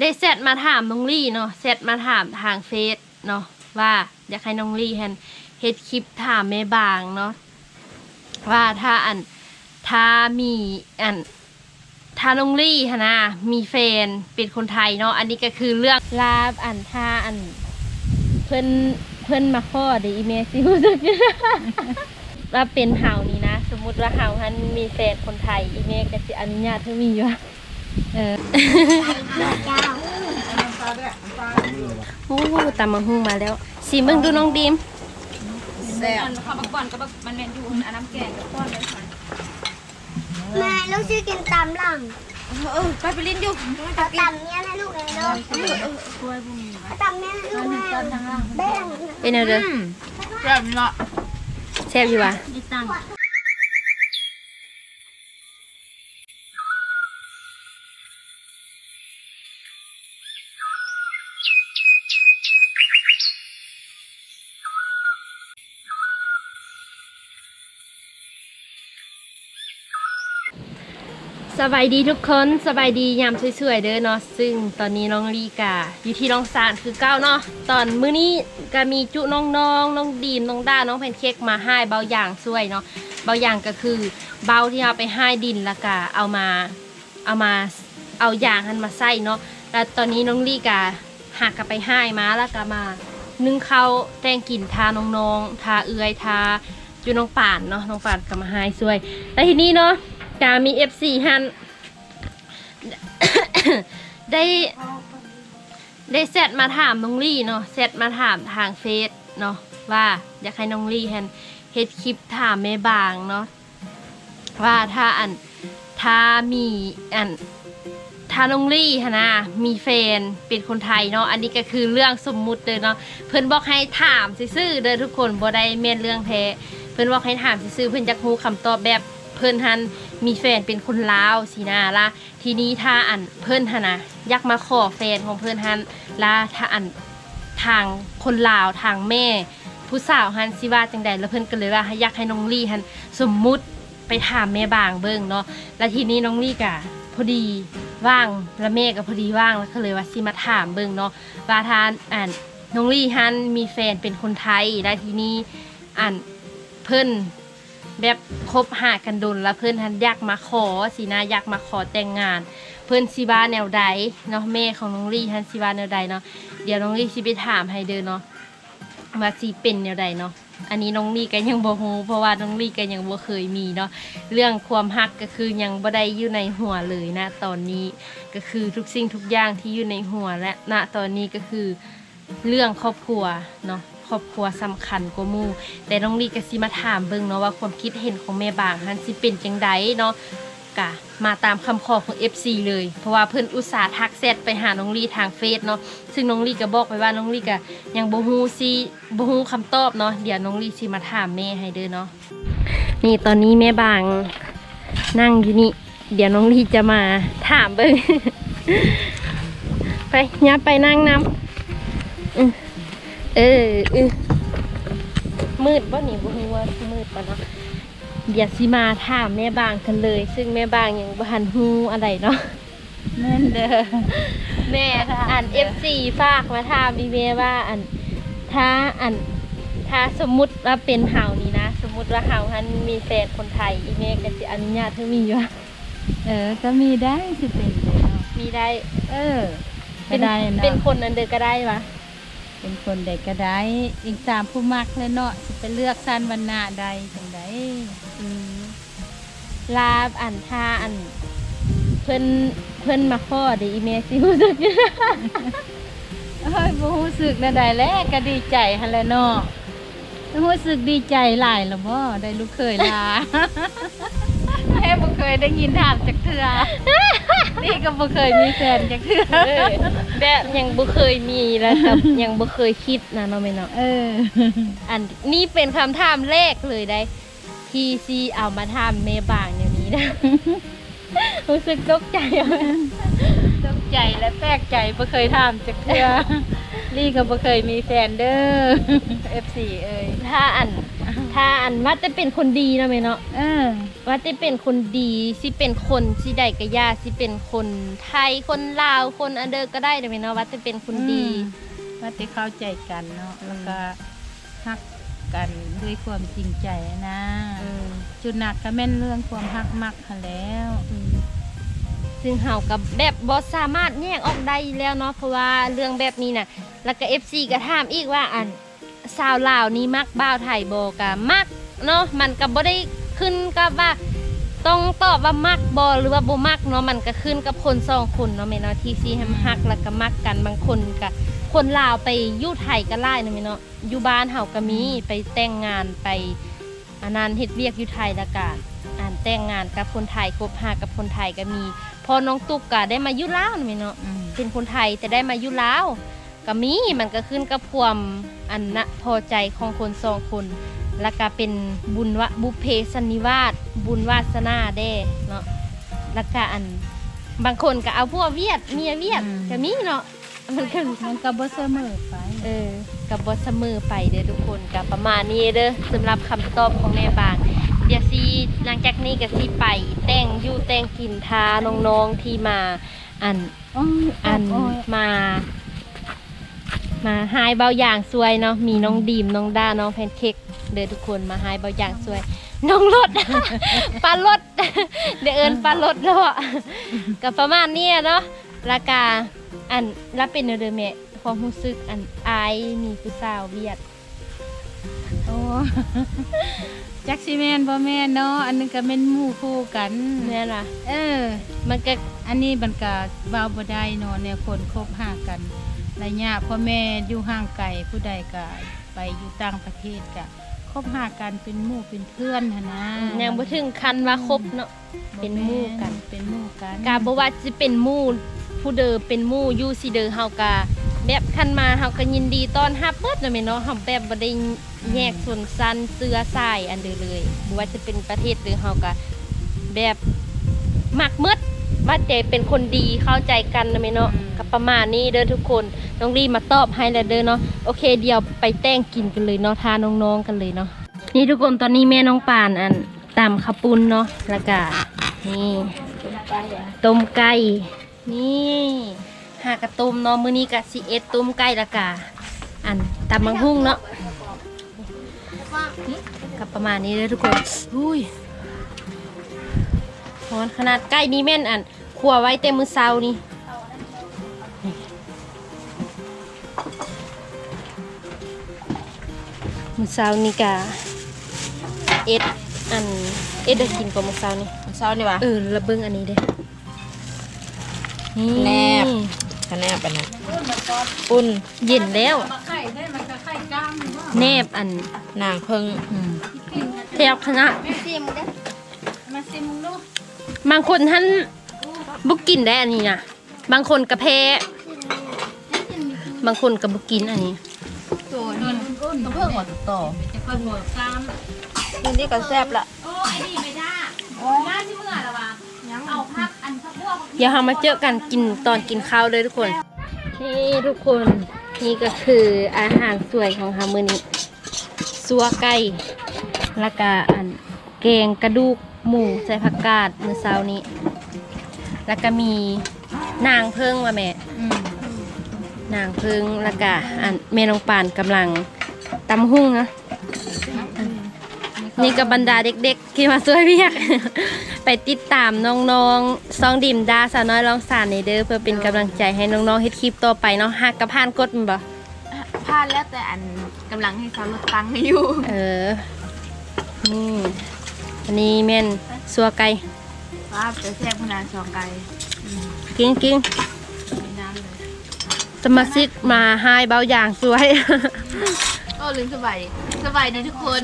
ได้เซตมาถามน้องลี่เนาะเซตมาถามทางเฟซเนาะว่าอยากให้น้องลี่แฮนเฮ็ดคลิปถามแม่บางเนาะว่าถ้าอันถ้ามีอันถ้าน้องลี่ฮะนะมีแฟนเป็นคนไทยเนาะอันนี้ก็คือเรื่องลาบอันถ้าอัน เพิ่นเพิ่นมาข้อเดี๋ยวอีเมลสิรู้สึกว่าเป็นเฮานี่นะ สมมุติว่าเฮาฮันมีแฟนคนไทยอีเมลก็สิอนุญาตให้มีวะ เออโอ้ตามมาหุ้งมาแล้วสีมึงดูน้องดีมแซ่บมันข้าวบักบอนกับบักมันแมนอยู่อันน้ำแกงกับก้อนเลยค่ะแม่ลูกชื่อกินตามหลังเออไปไปลิ้นอยู่เอาตำเนี่ยนะลูกเลยลูกเอาตำเนี่ยนะลูกแม่แบ่งเป็นแนวเด้อแซ่บเนาะแซ่บอยู่วะ สบายดีทุกคนสบายดียามสวยๆเด้อเนาะซึ่งตอนนี้น้องลีกาอยู่ที่น้องสารคือเก้าเนาะตอนมื้อนี้ก็มีจุน้องๆน้องดีนน้องด้าน้องแพนเค้กมาให้เบาอย่างช่วยเนาะเบาอย่างก็คือเบาที่เอาไปให้ดินแล้วก็เอามาเอามาเอาอย่างหันมาใส่เนาะแล้วตอนนี้น้องลีกาหักกับไปให้มาแล้วก็มานึ่งข้าวแตงกินทาน้องๆทาเอื้อยทาจุน้องป่านเนาะน้องป่านก็มาให้ช่วยแล้วทีนี้เนาะ กามี FC ฮันได้ได้เซตมาถามน้องลี่เนาะเซตมาถามทางเฟซเนาะว่าอยากให้น้องลี่แฮนเฮ็ดคลิปถามแม่บางเนาะว่าถ้าอันถ้ามีอันถ้าน้องลี่ฮะนะมีแฟนเป็นคนไทยเนาะอันนี้ก็คือเรื่องสมมุติเลยเนาะเพิ่อนบอกให้ถามซื่อๆเด้อทุกคนบ่ได้แม่นเรื่องแท้เพิ่อนบอกให้ถามซื่อๆเพิ่อยากรู้คำตอบแบบเพิ่อนหัน มีแฟนเป็นคนลาวสินะล่ะทีนี้ถ้าอันเพิ่อนหันะอยากมาขอแฟนของเพิ่อนหันละถ้าอันทางคนลาวทางแม่ ผู้สาวหันสิว่าจังใดแล้วเพิ่อนก็เลยว่าให้อยากให้น้องลี่หันสมมุติไปถามแม่บางเบิ่งเนาะแล้วทีนี้น้องลี่ก็พอดีว่างแล้วแม่ก็พอดีว่างแล้วก็เลยว่าสิมาถามเบิ่งเนาะว่าทานอ่านน้องลี่หันมีแฟนเป็นคนไทยแล้วทีนี้อ่านเพิ่อน แบบคบหากันดนแล้วเพิ่อนหันอยากมาขอสินะอยากมาขอแต่งงาน เพิ่อนสิว่าแนวใดเนาะแม่ของน้องลี่หันสิว่าแนวใดเนาะเดี๋ยวน้องลี่สิไปถามให้เด้อเนาะว่าสิเป็นแนวใดเนาะอันนี้น้องลี่ก็ยังบ่ฮู้เพราะว่าน้องลี่ก็ยังบ่เคยมีเนาะเรื่องความฮักก็คือยังบ่ได้อยู่ในหัวเลยนะ ตอนนี้ก็คือทุกสิ่งทุกอย่างที่อยู่ในหัวและณตอนนี้ก็คือเรื่องครอบครัวเนาะ ครอบครัวสำคัญกว่ามู่แต่น้องลีก็สิมาถามเบิ่งเนาะว่าความคิดเห็นของแม่บางหันสิเป็นจังใดเนาะกะมาตามคำขอของ FC เลย เพราะว่าเพิ่นอุตส่าห์ทักแชทไปหาน้องลีทางเฟซเนาะซึ่งน้องลีก็บอกไปว่าน้องลีก็ยังบ่ฮู้สิบ่ฮู้คำตอบเนาะเดี๋ยวน้องลีสิมาถามแม่ให้เด้อเนาะนี่ตอนนี้แม่บางนั่งอยู่นี่เดี๋ยวน้องลีจะมาถามเบิ่งไปยับไปนั่งน้ำอื เออเออมืดบ่นี่บ่ฮู้ว่ามืดปะเนาะเดี๋ยวสิมาถามแม่บางกันเลย ซึ่งแม่บางยังบ่ทันฮู้อะไรเนาะแม่นเด้อแม่อ่าน FC ฝากมาถามอีเมลว่าอันถ้าอันถ้าสมมุติว่าเป็นเฮานี่นะ สมมุติว่าเฮาหันมีแฟนคนไทยอีเมลก็สิอนุญาตให้มีวะเออ ก็มีได้สิเป็นเลยเนาะมีได้ เออเป็ก็นได้เนาะเป็นคนนั้นเด้อก็ได้วะ เป็นคนใดก็ได้อีกตามผู้มักเลยเนาะสิไปเลือกสั้นวันหน้าใดจังไดอืมลาบอันท่าอัน เพิ่นเพิ่นมาข้อเดี๋ยวอีเมลสิรู้สึกเฮ้ยบ่รู้สึกแนวใดแล้วก็ดีใจหั่นแหละเนาะรู้สึกดีใจหลายแล้วบ่ได้ลูกเคยลา แม่บ่เคยได้ยินถามจักเทื่อนี่ก็บ่เคยมีแฟนจักเทื่อ เออ แบบยังบ่เคยมีแล้วกับยังบ่เคยคิดนะเนาะแม่เนาะเออ อันนี่เป็นคำถามแรกเลยได้ ที่ซีเอามาถามเมบางอย่างนี้นะ รู้สึกตกใจอะตกใจและแปลกใจบ่เคยถามจักเทื่อ ลี่ก็บ่เคยมีแฟนเด้อ FC เอ้ยถ้าอัน ถ้าอันว่าจะเป็นคนดีเนาะแม่เนาะเออว่าจะเป็นคนดีสิเป็นคนสิใดก็ยาสิเป็นคนไทยคนลาวคนอันเดอร์ก็ได้เนาะแม่เนาะว่าจะเป็นคนดีอืมว่าจะเข้าใจกันเนาะแล้วก็ฮักกันด้วยความจริงใจนะอืมจุดหนักก็แม่นเรื่องความฮักมักหั้นแล้วอืมซึ่งเฮากับแบบบ่สามารถแยกออกได้แล้วเนาะเพราะว่าเรื่องแบบนี้น่ะ แล้วก็ FC ก็ถามอีกว่าอันสาวลาวนี่มักบ่าวไทยบ่ก็มักเนาะมันก็บ่ได้ขึ้นกับว่าต้องตอบว่ามักบ่หรือว่าบ่มักเนาะมันก็ขึ้นกับคนสองคนเนาะแม่เนาะที่สิให้มันฮักแล้วก็มักกันบางคนก็คนลาวไปอยู่ไทยก็หลายเนาะแม่เนาะอยู่บ้านเฮาก็มีไปแต่งงานไปอันนั้นเฮ็ดเวียกอยู่ไทยแล้วก็อ่านแต่งงานกับคนไทยคบหากับคนไทยก็มี พอน้องตุ๊กก็ได้มาอยู่ลาวเนาะแม่เนาะอืมเป็นคนไทยแต่ได้มาอยู่ลาว ก็มีมันก็ขึ้นกับความอันนะพอใจของคนสองคน แล้วก็เป็นบุญวะบุพเพสันนิวาสบุญวาสนาเด้เนาะแล้วก็อันบางคนก็เอาพวกเวียดเมียเวียดก็มีเนาะมันก็มันก็บ่เสมอไปเออกับบเสมอไปเด้อทุกคนกับประมาณนี้เด้อสำหรับคำตอบของแม่บาง เดี๋ยวซีหลังจากนี้ก็ซีไป แต่งอยู่แต่งกินทาน้องๆที่มาอันอัอันนมา มาหายเบาอย่างสวยเนาะมีน้องดีมน้องด้าน้องแพนเค้กเดินทุกคนมาหายเบาอย่างสวย น้องรถ ปลารถเดี๋ยวเอินปลารถแล้วอะกับประมาณนี้เนาะราคาอันรับเป็นเดอแม่ความรู้สึกอันอายมีผู้สาวเวียดโอ้จักสิแม่นบ่แม่นเนาะอันนึงก็แม่นหมู่คู่กันเนี่ยล่ะ เออ มันก็อันนี้มันก็เว้าบ่ได้เนาะแนวคนคบหากัน ระยะพ่อแม่อยู่ห่างไกลผู้ใดก็ไปอยู่ต่างประเทศก็คบหากันเป็นหมู่เป็นเพื่อนหั่นนะยังบ่ถึงคันว่าคบเนาะ เป็นหมู่กัน เป็นหมู่กันกาบ่ว่าจะเป็นหมู่ผู้เดิมเป็นหมู่อยู่สิเดิมเฮากาแบบคันมาเฮาก็ยินดีต้อนรับเบิดเนาะแม่เนาะเฮาแบบบ่ได้แยกส่วนสันเสื้อสายอันเดียวเลยบ่ว่าจะเป็นประเทศหรือเฮาก็แบบมักเมด ว่าใจเป็นคนดีเข้าใจกันนะแม่เนาะก็ประมาณนี้เด้อทุกคนน้องรีมาตอบให้แล้วเด้อเนาะโอเคเดี๋ยวไปแต่งกินกันเลยเนาะทาน้องๆกันเลยเนาะนี่ทุกคนตอนนี้แม่น้องปานอันตำข้าวปุ้นเนาะแล้วก็นี่ต้มไก่นี่หากระต้มเนาะมื้อนี้กะสิเอ็ดต้มไก่ละกะอันตำมังหุ่งเนาะกับประมาณนี้เลยทุกคนอุ้ย ร้อนขนาดไก่นี่แม่นอันขัวไว้เต็มมือเซานี่นี่มือเซานี่กะเอ็ดอันเอ็ดได้กินกว่ามือเซานี่เช้านี่วะเออระเบิงอันนี้เด้นี่แนบคะแนนปะนะปุ้นเย็นแล้วไข่ได้มันก็ไข่ก้างนี่ว่าแนบอันนางเพิ่งแทบคณะชิมเด้อมาซิมึงดู บางคนท่านบุกกินได้อันนี้นะบางคนกระเพาะบางคนกับบุกินอันนี้ตัวนี้ก้นเพิ่งหมดต่อจะเพิ่งหมดกล้ามนี่นี่ก็แซ่บละโอ้ไอ้นี่ไม่ได้น่าที่เมื่อละวะเอาพักอันพักพวกเดี๋ยวเรามาเจอกันกินตอนกินข้าวเลยทุกคนนี่ทุกคนนี่ก็คืออาหารสวยของฮามือนี้ซัวไก่แล้วก็อันแกงกระดูก หมูใส่ผักกาดมื้อเช้านี้ แล้วก็มีนางเพิ่งว่าแม่อืมนางเพิ่งแล้วก็อันแม่น้องปานกำลังตำหุ่งนะนี่กับบรรดาเด็กๆที่มาช่วยเรียก ไปติดตามน้องๆซองดิมดาสาวน้อยร้องสารในเด้อเพื่อเป็นกำลังใจให้น้องๆเฮ็ดคลิปต่อไปเนาะหักกระพานกดแมันบ่พลาดแล้วแต่อันกำลังให้เขาลดตังค์ให้อยู่ เออ นี่ อันนี้แม่นสัวไก่ว่าจะแซ่บขนาดสองไก่กิ้งกิ้งมีน้ำเลยสมาชิกมาหายเบาอย่างสวย โอ้ลืมสบายสบายดีทุกคน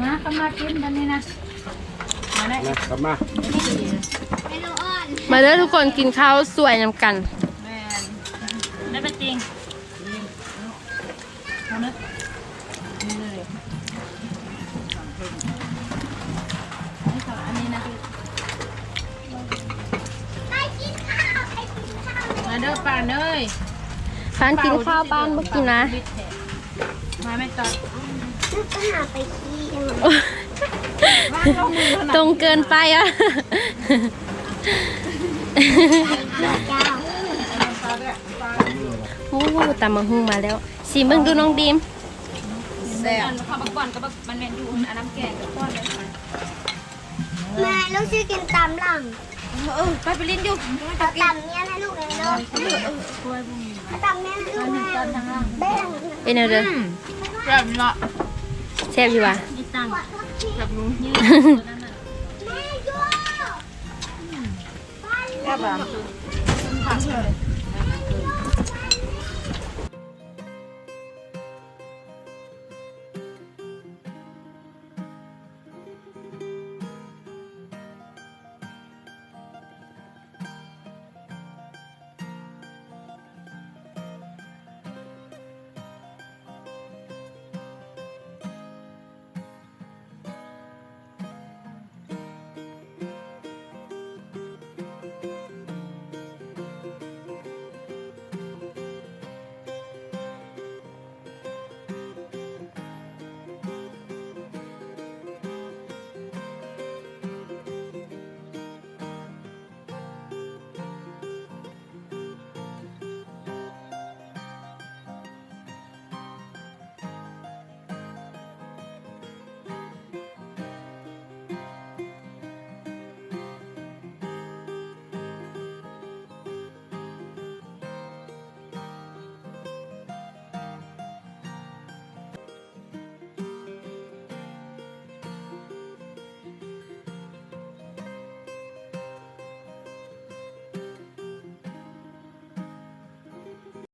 มาก็มากินตอนนี้นะ มาได้นะครับมาเมนูอ่อนมาเด้อทุกคนกินข้าวสวยนำกัน แม่นได้ปะจริงเอาเนอะนี่เลย มาเด้อป่านเอ้ยฟานกินข้าวบ้านเมื่อกี้นะบิดแทมาไม่ตอนนึกไปหาไปขี้ยังไงว่างลงมือขนาดตรงเกินไปอะเจ้าโอ้ตำมะฮุ่งมาแล้วสีมึงดูน้องดีมแซ่บเขาบักก่อนก็บักมันเป็นอยู่อันน้ำแกงกับก้อนเลยแม่ลูกชื่อกินตำหลัง เออไปไปลิ้นอยู่เอาตำเนี่ยนะลูกเนี่ยเนาะเอาตำเนี่ยนะลูกแม่แบ่งเป็นเอาเด้อแบบเนาะแซ่บอยู่ว่ะแบบนู้นแม่ยั่วแซ่บอะ